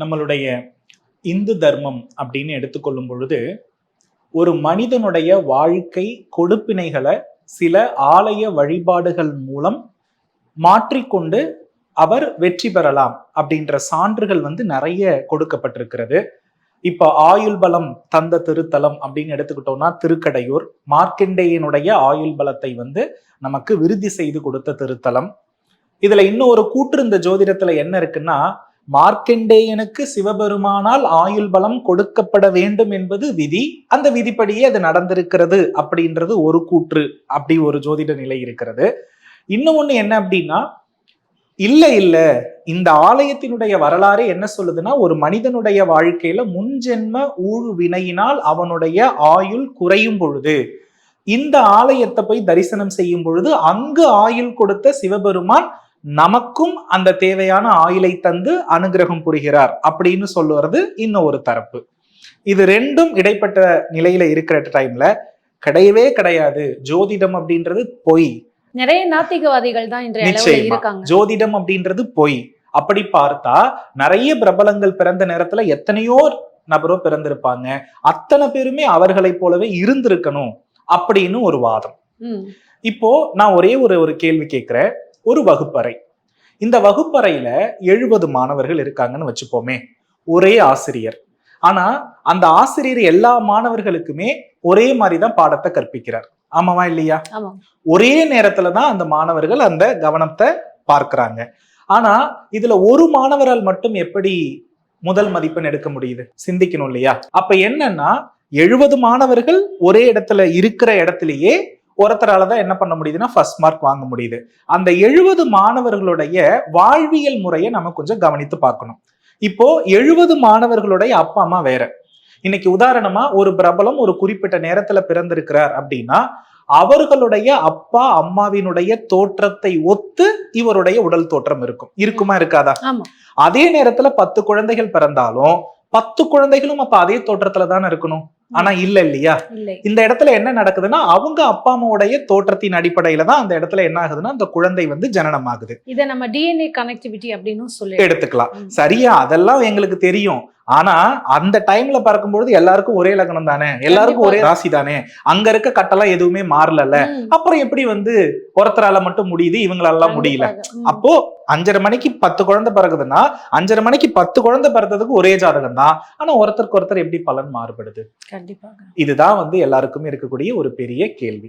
நம்மளுடைய இந்து தர்மம் அப்படின்னு எடுத்துக்கொள்ளும் பொழுது ஒரு மனிதனுடைய வாழ்க்கை கொடுப்பினைகளை சில ஆலய வழிபாடுகள் மூலம் மாற்றிக்கொண்டு அவர் வெற்றி பெறலாம் அப்படின்ற சான்றுகள் வந்து நிறைய கொடுக்கப்பட்டிருக்கிறது. இப்போ ஆயுள் பலம் தந்த திருத்தலம் அப்படின்னு எடுத்துக்கிட்டோம்னா திருக்கடையூர் மார்க்கண்டேயனுடைய ஆயுள் பலத்தை வந்து நமக்கு விருதி செய்து கொடுத்த திருத்தலம். இதுல இன்னும் ஒரு கூற்று இந்த ஜோதிடத்துல என்ன இருக்குன்னா மார்க்கண்டேயனுக்கு சிவபெருமானால் ஆயுள் பலம் கொடுக்கப்பட வேண்டும் என்பது விதி. அந்த விதிப்படியே அது நடந்திருக்கிறது அப்படின்றது ஒரு கூற்று. அப்படி ஒரு ஜோதிட நிலை இருக்கிறது. இன்னும் ஒண்ணு என்ன அப்படின்னா இல்ல இல்ல இந்த ஆலயத்தினுடைய வரலாறு என்ன சொல்லுதுன்னா ஒரு மனிதனுடைய வாழ்க்கையில முன்ஜென்ம ஊழ் வினையினால் அவனுடைய ஆயுள் குறையும் பொழுது இந்த ஆலயத்தை போய் தரிசனம் செய்யும் பொழுது அங்கு ஆயுள் கொடுத்த சிவபெருமான் நமக்கும் அந்த தேவையான ஆயுளை தந்து அனுகிரகம் புரிகிறார் அப்படின்னு சொல்லுவது இன்னும் ஒரு தரப்பு. இது ரெண்டும் இடைப்பட்ட நிலையில இருக்கிற டைம்ல கிடையவே கிடையாது. ஜோதிடம் அப்படின்றது பொய். நிறைய நாத்திகவாதிகள் தான் நிச்சயமா. இருக்காங்க. ஜோதிடம் அப்படின்றது பொய். அப்படி பார்த்தா நிறைய பிரபலங்கள் பிறந்த நேரத்துல எத்தனையோ நபரோ பிறந்திருப்பாங்க. அத்தனை பேருமே அவர்களைப் போலவே இருந்திருக்கணும் அப்படின்னு ஒரு வாதம். இப்போ நான் ஒரே ஒரு ஒரு கேள்வி கேட்கிறேன். ஒரு வகுப்பறை. இந்த வகுப்பறையில எழுபது மாணவர்கள் இருக்காங்கன்னு வச்சுப்போமே ஒரே ஆசிரியர். ஆனா அந்த ஆசிரியர் எல்லா மாணவர்களுக்குமே ஒரே மாதிரி தான் பாடத்தை கற்பிக்கிறார். ஆமாவா இல்லையா? ஒரே நேரத்துல தான் அந்த மாணவர்கள் அந்த கவனத்தை பார்க்கறாங்க. ஆனா இதுல ஒரு மாணவரால் மட்டும் எப்படி முதல் மதிப்பெண் எடுக்க முடியுது? சிந்திக்கணும் இல்லையா? அப்ப என்னன்னா எழுபது மாணவர்கள் ஒரே இடத்துல இருக்கிற இடத்துலயே ஒருத்தரால தான் என்ன பண்ண முடியுதுன்னா ஃபர்ஸ்ட் மார்க் வாங்க முடியுது. அந்த எழுபது மாணவர்களுடைய வாழ்வியல் முறையை நம்ம கொஞ்சம் கவனித்து பார்க்கணும். இப்போ எழுபது மாணவர்களுடைய அப்பா அம்மா வேற. இன்னைக்கு உதாரணமா ஒரு பிரபலம் ஒரு குறிப்பிட்ட நேரத்துல பிறந்திருக்கிறார் அப்படின்னா அவர்களுடைய அப்பா அம்மாவினுடைய தோற்றத்தை ஒத்து இவருடைய உடல் தோற்றம் இருக்கும். இருக்குமா இருக்காதா? அதே நேரத்துல பத்து குழந்தைகள் பிறந்தாலும் பத்து குழந்தைகளும் அப்ப அதே தோற்றத்துல தானே இருக்கணும்? ஆனா இல்ல. இல்லையா? இல்லை. இந்த இடத்துல என்ன நடக்குதுன்னா அவங்க அப்பா அம்மாவுடைய தோற்றத்தின் அடிப்படையில தான் அந்த இடத்துல என்ன ஆகுதுன்னா அந்த குழந்தை வந்து ஜனனம் ஆகுது இதை நம்ம டிஎன்ஏ கனெக்டிவிட்டி அப்படின்னு சொல்லி எடுத்துக்கலாம். சரியா? அதெல்லாம் எங்களுக்கு தெரியும். ஆனா அந்த டைம்ல பார்க்கும்பொழுது எல்லாருக்கும் ஒரே லக்னம் தானே? எல்லாருக்கும் ஒரே ராசி தானே? அங்க இருக்க கட்டெல்லாம் எதுவுமே மாறலல்ல. ம், அப்புறம் எப்படி வந்து ஒருத்தரால மட்டும் முடியுது இவங்களால முடியல. அப்போ அஞ்சரை மணிக்கு பத்து குழந்தை பிறகுதுன்னா அஞ்சரை மணிக்கு பத்து குழந்தை பிறந்ததுக்கு ஒரே ஜாதகம் தான். ஆனா ஒருத்தருக்கு ஒருத்தர் எப்படி பலன் மாறுபடுது? கண்டிப்பாக இதுதான் வந்து எல்லாருக்குமே இருக்கக்கூடிய ஒரு பெரிய கேள்வி.